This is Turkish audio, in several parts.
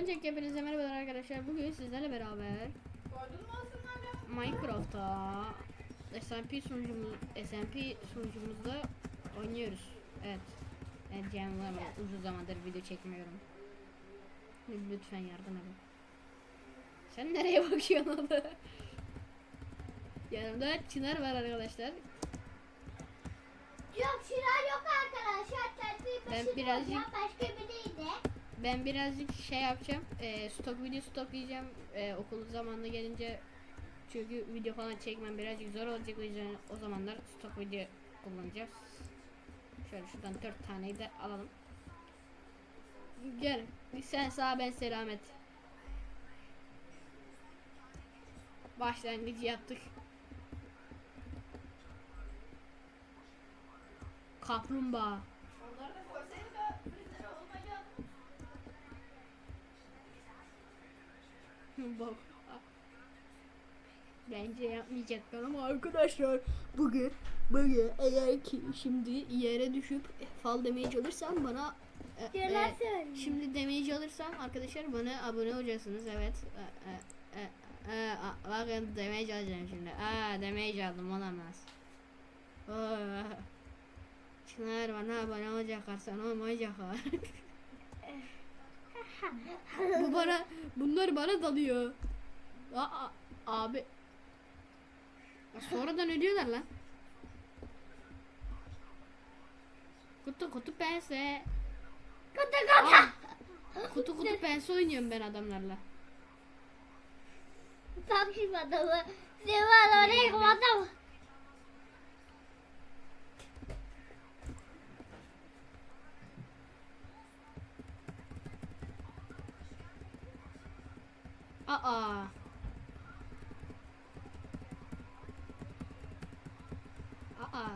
Öncelikle hepinize merhabalar arkadaşlar. Bugün sizlerle beraber? Minecraft'ta SMP sunucumuz SMP sunucumuzda oynuyoruz. Evet. Evet canım uzun zamandır video çekmiyorum. Lütfen yardım edin. Sen nereye bakıyorsun orada? Yanımda Çınar var arkadaşlar. Yok şirar yok arkadaşlar. Ben birazcık- başka biriydi. Ben birazcık şey yapacağım. E, stok video stoklayacağım. E, okul zamanına gelince çünkü video falan çekmem birazcık zor olacak o yüzden o zamanlar stok video kullanacağız. Şöyle şuradan dört taneyi de alalım. Gel. Sen sağ ben selamet. Başlangıcı yaptık. Kaplumbağa. Onları da koysaydı da bizlere olmayacaktı. Bak. Bence yapmayacaklar ama arkadaşlar bugün bugün eğer ki şimdi yere düşüp fall damage alırsam bana e, e, şimdi damage alırsam arkadaşlar bana abone olacaksınız. Evet. E, e, e, e, a- bakın damage alacağım şimdi. Aa damage aldım olamaz. Aa, Çınar bana abone olacaklar olmayacaklar Bu bana bunlar bana dalıyor. Aa, abi. Ya sonradan ölüyorlar lan. Kutu kutu pense. Kutu kutu. Aa, kutu kutu pense oynuyorum ben adamlarla. Şu adamı. Seval oraya adam. Aa. Aa.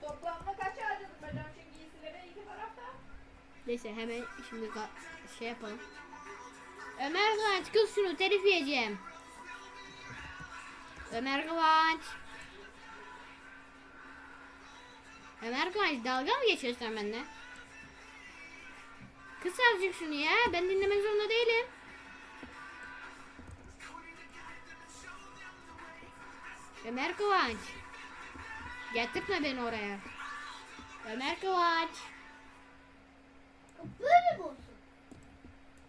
Toplamda kaç harcadım hocam şu giysilere iki tarafta? Neyse hemen şimdi ka- şey yapalım. Ömer Kıvanç kız şunu telif yiyeceğim. Ömer Kıvanç. Ömer Kıvanç dalga mı geçiyorsun sen benimle? Kıs azıcık şunu ya ben dinlemek zorunda değilim. Ömer Kıvanç. Getirtme beni oraya. Ömer Kıvanç. Böyle mi olsun?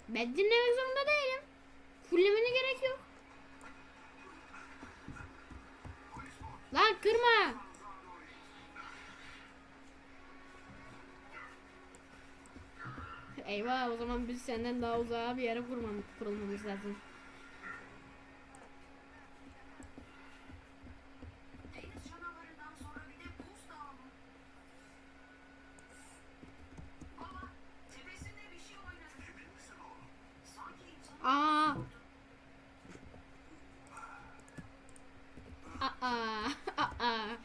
Ben dinlemek zorunda değilim. Fullemene gerek yok. Lan kırma. Eyvah o zaman biz senden daha uzağa bir yere kurmam, kurulmamız lazım. Aa. Aa. Aa.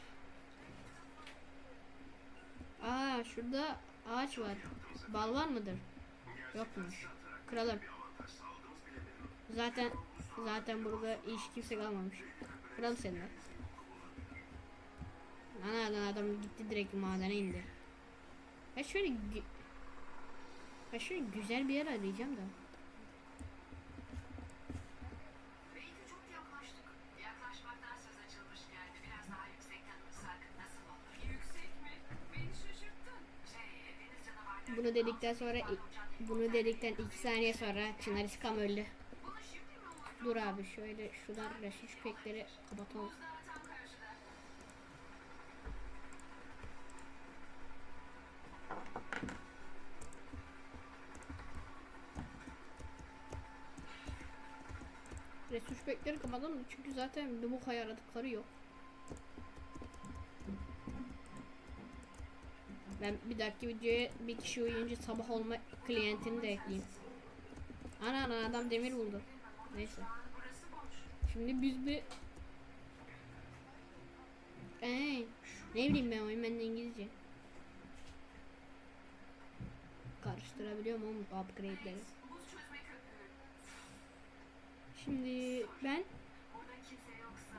Aa şurada ağaç var. Bal var mıdır? Yokmuş. Kıralım. Zaten zaten burada hiç kimse kalmamış. Kıralım seni. Ana adam gitti direkt madene indi. Ben şöyle ben şöyle güzel bir yer arayacağım da. Dedikten sonra bunu dedikten iki saniye sonra Çınar İskam öldü. Dur abi şöyle şuradan resim pekleri kapatalım. Pekleri kapatalım çünkü zaten bu aradıkları yok. Ben bir dahaki videoya bir kişi uyuyunca sabah olma klientini de ekleyeyim. Ana ana adam demir buldu. Neyse. Şimdi biz bir Eee ne bileyim ben oyun bende İngilizce. Karıştırabiliyorum oğlum upgrade'leri. Şimdi ben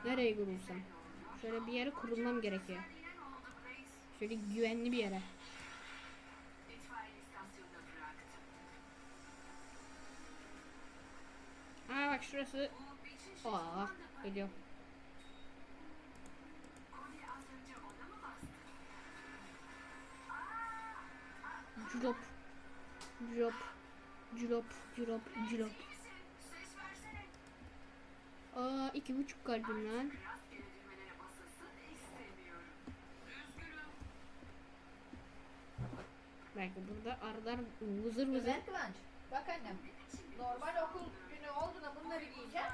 nereye kurursam. Şöyle bir yere kurulmam gerekiyor. Yine ne oldu Blaze? Şöyle güvenli bir yere. Aa bak şurası. Aa geliyor. Drop. Drop. Drop. Drop. Drop. Aa iki buçuk kalbim lan. Belki burada arılar vızır vızır. Ömer Kıvanç. Bak annem. Normal okul günü olduğunda bunları giyeceğim.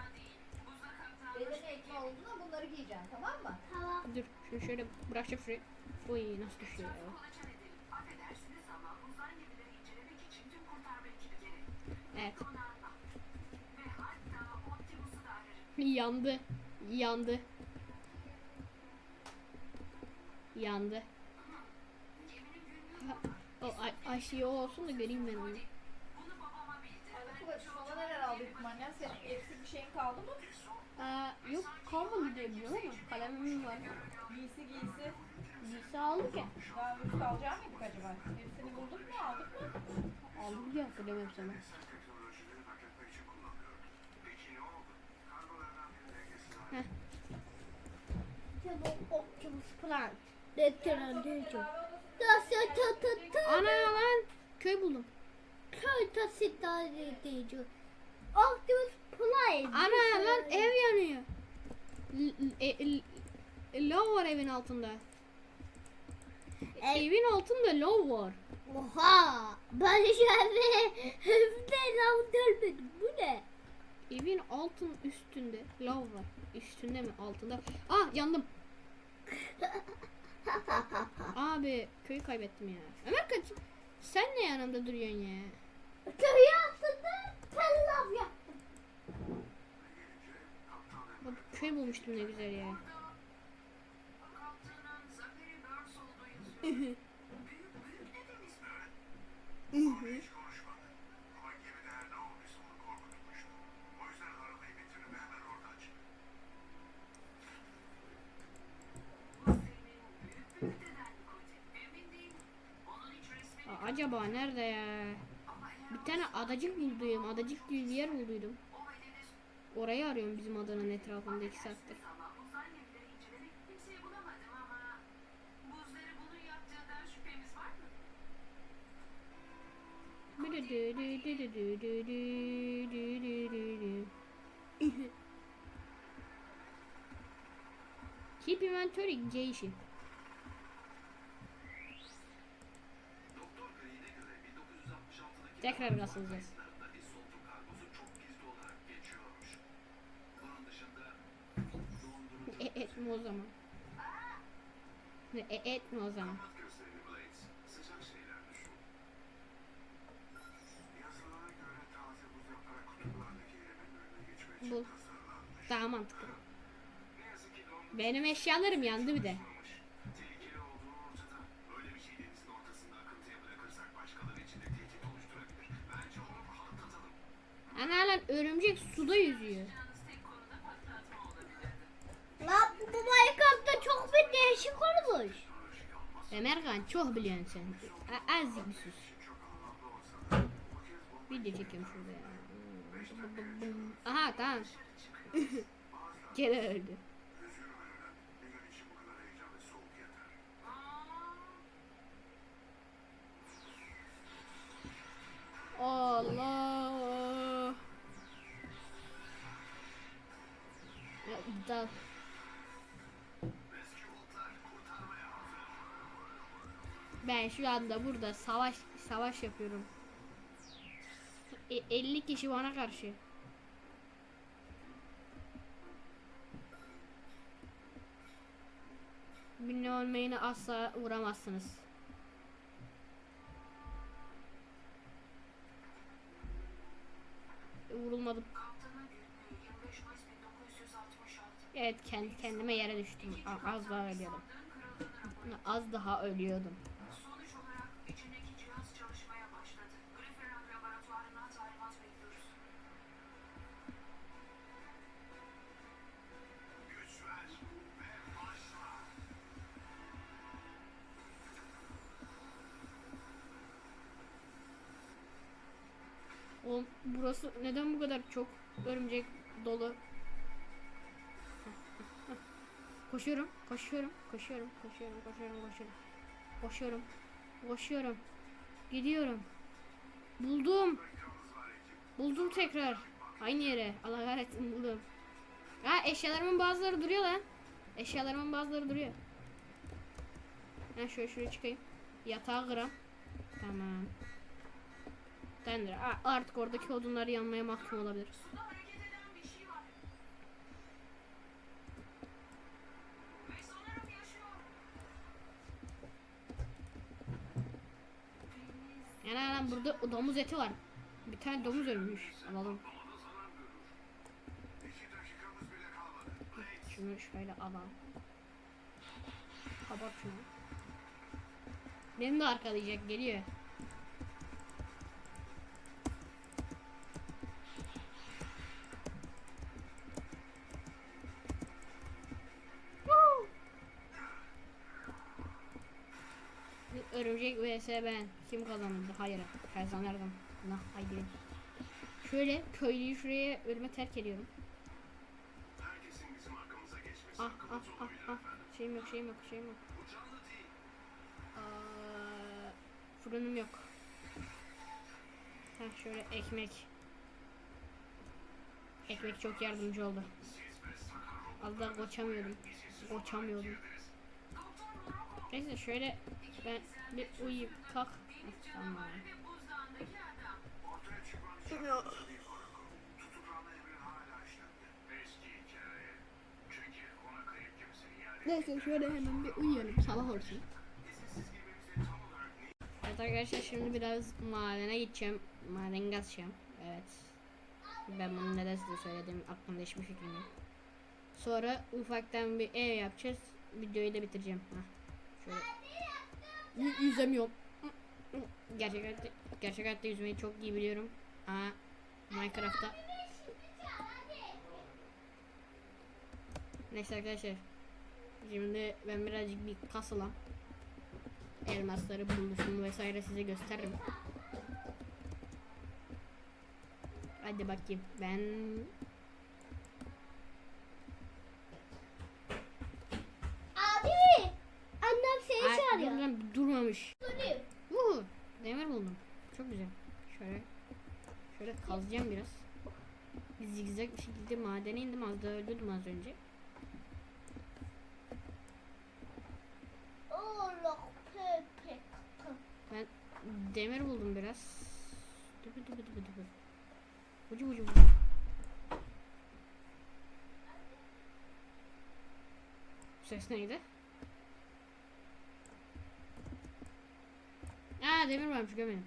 Buzda kaptan Beden eğitimi olduğunda bunları giyeceğim tamam mı? Tamam. Dur şunu şöyle bırakacağım şuraya. Oy nasıl düşüyor ya. Evet. Yandı. Yandı. Yandı. Günlüğü O Ayşe o olsun da göreyim ben onu. Kıvanç sana neler aldık annen? Senin eksik bir şeyin kaldı mı? Aa, yok kalmadı diye biliyorum ama kalemim var. Giysi giysi. Giysi aldık ya. Daha üst alacak mıydık acaba? Hepsini bulduk mu aldık mı? Aldık ya hatırlamıyorum sana. teknolojileri nakletmek için Bekleyen diyeceğim. Nasıl tı tı tı. Ana lan köy buldum. Köy tası da diyeceğim. Optimus Prime. Ana lan ev yanıyor. E- l- Lav var evin altında. Ev- Evin altında lav var. Oha. Ben şöyle evde lav görmedim. Bu ne? Evin altın üstünde lav var. Üstünde mi altında? Ah yandım. Abi köyü kaybettim ya. Ömer kaç. Sen ne yanımda duruyorsun ya? Köy aslında ben lav yaptım. Bak, köy bulmuştum ne güzel ya. acaba nerede ya? Bir tane adacık buldum. Adacık diye bir yer bulduydum. Orayı arıyorum bizim adanın etrafında iki saattir. ama buzdan gemileri dışında dondurucu E etme o zaman. E etme o zaman. Bu. Daha mantıklı. Benim eşyalarım yandı bir de. Örümcek suda yüzüyor. Lan bu Minecraft'ta çok bir değişik olmuş. Ömerkan çok biliyorsun sen. A- azıcık bir sus. Video çekiyorum şurada ya. Aha tamam. Gene öldü. Hazır. Ben şu anda burada savaş savaş yapıyorum. E, 50 kişi bana karşı. Binne olmayını asla vuramazsınız. Evet kendi kendime yere düştüm. Az daha ölüyordum. Az daha ölüyordum. Oğlum burası neden bu kadar çok örümcek dolu Koşuyorum, koşuyorum, koşuyorum, koşuyorum, koşuyorum, koşuyorum. Koşuyorum, koşuyorum. Gidiyorum. Buldum. Buldum tekrar. Aynı yere. Allah kahretsin buldum. Ha eşyalarımın bazıları duruyor lan. Eşyalarımın bazıları duruyor. Ben şöyle şuraya çıkayım. Yatağı kıram. Tamam. A- Artık oradaki odunlar yanmaya mahkum olabilir. Suda hareket eden bir şey var. Ve sanırım yaşıyor. Deniz Yani lan burada domuz eti var. Bir tane domuz ölmüş. Alalım. Şunu şöyle alalım. Kapat şunu. Beni de arkalayacak geliyor. Örümcek vs ben. Kim kazanırdı? Hayır. Kazanırdım. Nah haydi. Şöyle köylüyü şuraya ölüme terk ediyorum. Ah ah ah olabilir ah. efendim. Şeyim yok şeyim yok şeyim yok. Aa, fırınım yok. Ha şöyle ekmek. Ekmek çok yardımcı oldu. Az daha koçamıyordum. Koçamıyordum. Neyse şöyle ben bir uyuyup kalk. Heh, Tamam. Neyse şöyle hemen bir uyuyalım sabah olsun. Evet arkadaşlar şimdi biraz madene gideceğim. Maden kazacağım. Evet. Ben bunu neden size söyledim aklımda hiçbir fikrim yok. Sonra ufaktan bir ev yapacağız. Videoyu da bitireceğim. Hah. Şöyle. Y- yüzemiyorum. Gerçek hayatta, gerçek yüzmeyi çok iyi biliyorum. Ama Minecraft'ta Neyse arkadaşlar. Şimdi ben birazcık bir kasılam. Elmasları buluşumu vesaire size gösteririm. Hadi bakayım. Ben Abi. Annem seni Ay, çağırıyor. Duruyor. Vuhu, demir buldum. Çok güzel. Şöyle şöyle kazacağım biraz. Zigzag bir şekilde madene indim. Az daha öldürdüm az önce. Ben demir buldum biraz. Dıbı dıbı dıbı dıbı. Ucu ucu ucu. Ses neydi? Aa demir varmış görmedim.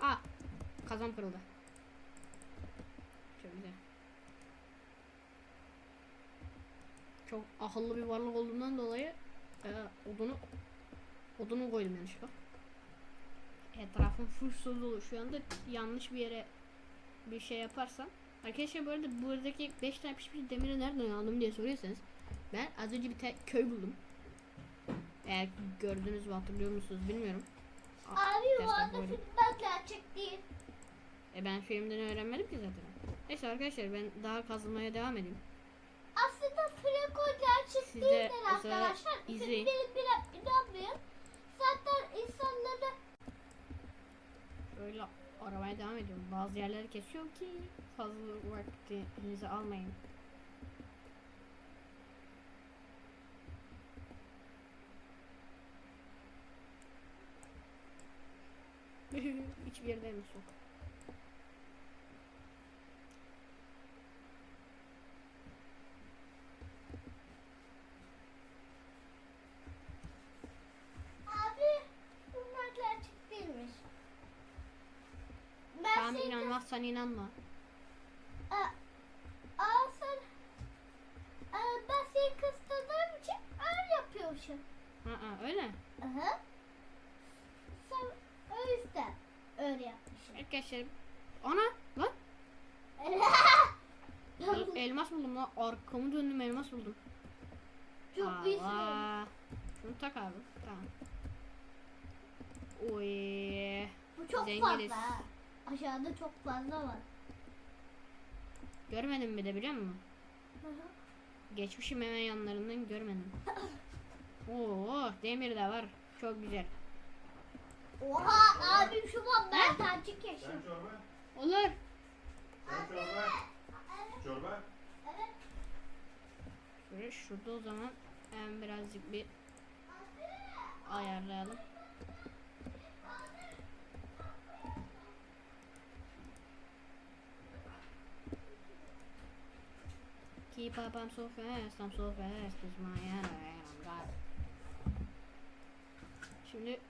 Aa kazan kırıldı. Çok güzel. Çok akıllı bir varlık olduğundan dolayı e, odunu odunu koydum yanlışlıkla. Etrafım full su dolu. Şu anda yanlış bir yere bir şey yaparsam Arkadaşlar bu arada buradaki 5 tane pişmiş demiri nereden aldım diye soruyorsanız ben az önce bir köy buldum. Eğer gördünüz mü hatırlıyor musunuz bilmiyorum. Ah, Abi bu arada gerçek değil. E ben filmden öğrenmedim ki zaten. Neyse arkadaşlar ben daha kazılmaya devam edeyim. Aslında Franco gerçek Siz de değildir sırada arkadaşlar. izleyin. Filmleri bile inanmayın. Zaten insanları Böyle aramaya devam ediyorum. Bazı yerleri kesiyorum ki fazla vaktinizi almayın. Hiçbir yerde mi sok? abi bunlar gerçek değilmiş. Ben seni- inanmazsan inanma. Aa, aa sen aa, ben seni kıstırdığım için öyle yapıyormuşum. Aa, öyle. Aha. Sen o yüzden öyle yapmışsın. Arkadaşlar. Ana lan el- elmas buldum lan. Arkamı buldum. Çok iyisin. Şunu tak abi. Tamam. Oy. Bu çok Zenginiz. fazla. Aşağıda çok fazla var. Görmedim mi de biliyor musun? Geçmişim hemen yanlarından görmedim. Oo, demir de var. Çok güzel. Oha abim şu an ben tanecik yaşıyorum. Sen çorba. Olur. Sen çorba. Çorba. Şöyle şurada o zaman hem birazcık bir ayarlayalım. Keep up, I'm so fast, I'm so fast, it's my hand, I'm. Şimdi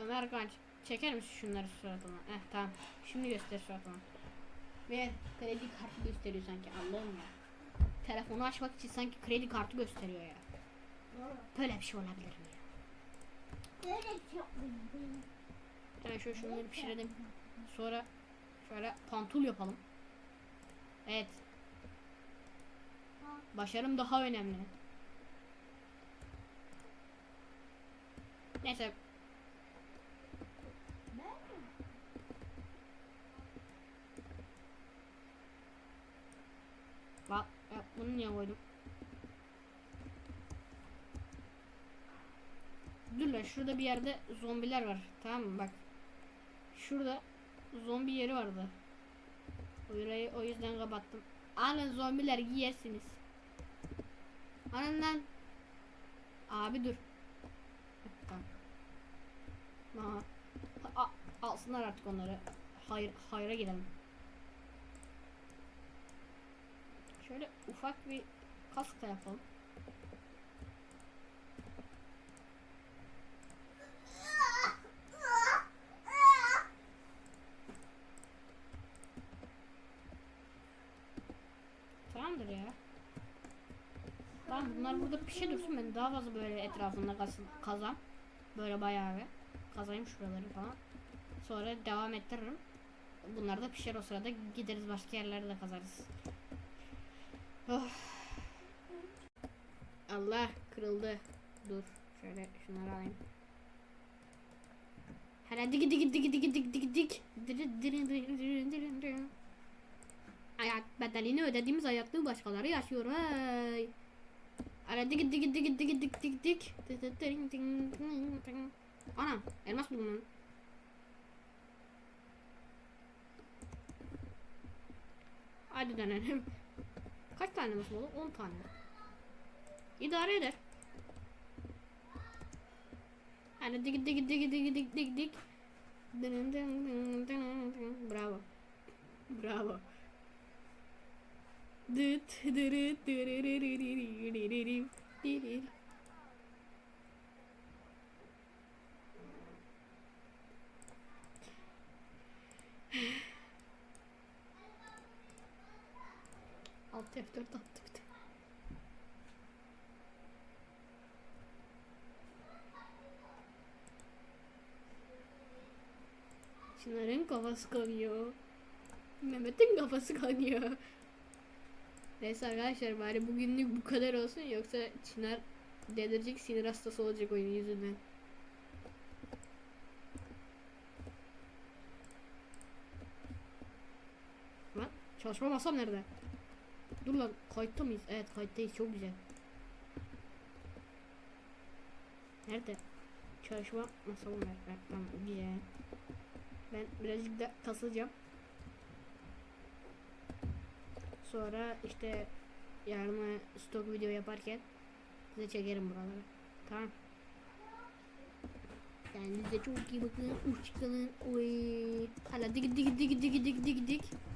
Ömer Kanç çeker misin şunları suratına? Eh tamam. Şimdi göster suratına. Ve kredi kartı gösteriyor sanki Allah'ım ya. Telefonu açmak için sanki kredi kartı gösteriyor ya. Böyle bir şey olabilir mi ya? Böyle çok Ben şöyle şunları pişirelim. Sonra şöyle pantul yapalım. Evet. Başarım daha önemli. Neyse. Bak, ya bunu niye koydum? Dur lan şurada bir yerde zombiler var. Tamam mı? Bak. Şurada zombi yeri vardı. Orayı o yüzden kapattım. Alın zombiler giyersiniz. Alın lan. Abi dur. Tamam. Alsınlar artık onları. Hayır, hayra gidelim. Şöyle ufak bir kask da yapalım. Tamamdır ya. Tamam bunlar burada bir şey dursun ben daha fazla böyle etrafında kaz kazam. Böyle bayağı bir kazayım şuraları falan. Sonra devam ettiririm. Bunlar da pişer o sırada gideriz başka yerlerde de kazarız. Of. Allah kırıldı. Dur şöyle şunları alayım. Hele dik dik dik dik dik dik dik. Hayat bedelini ödediğimiz hayatlığı başkaları yaşıyor. Hey. Hele dik dik dik dik dik dik dik. Anam elmas buldum lan. Hadi dönelim. Kaç tane oldu? 10 tane. İdare eder. Hadi dik dik dik dik dik dik dik. Bravo. Bravo. Alt F4 attı bir de. Çınar'ın kafası kanıyor. Mehmet'in kafası kanıyor. Neyse arkadaşlar bari bugünlük bu kadar olsun yoksa Çınar delirecek sinir hastası olacak oyun yüzünden. Lan çalışma masam nerede? Dur lan kayıtta mıyız? Evet kayıttayız çok güzel. Nerede? Çalışma masam nerede? Evet, Tamam güzel. Ben birazcık da kasılacağım. Sonra işte yarın stok video yaparken size çekerim buraları. Tamam. Kendinize çok iyi bakın. Hoşçakalın. Oy. Hala dik dik dik dik dik dik dik.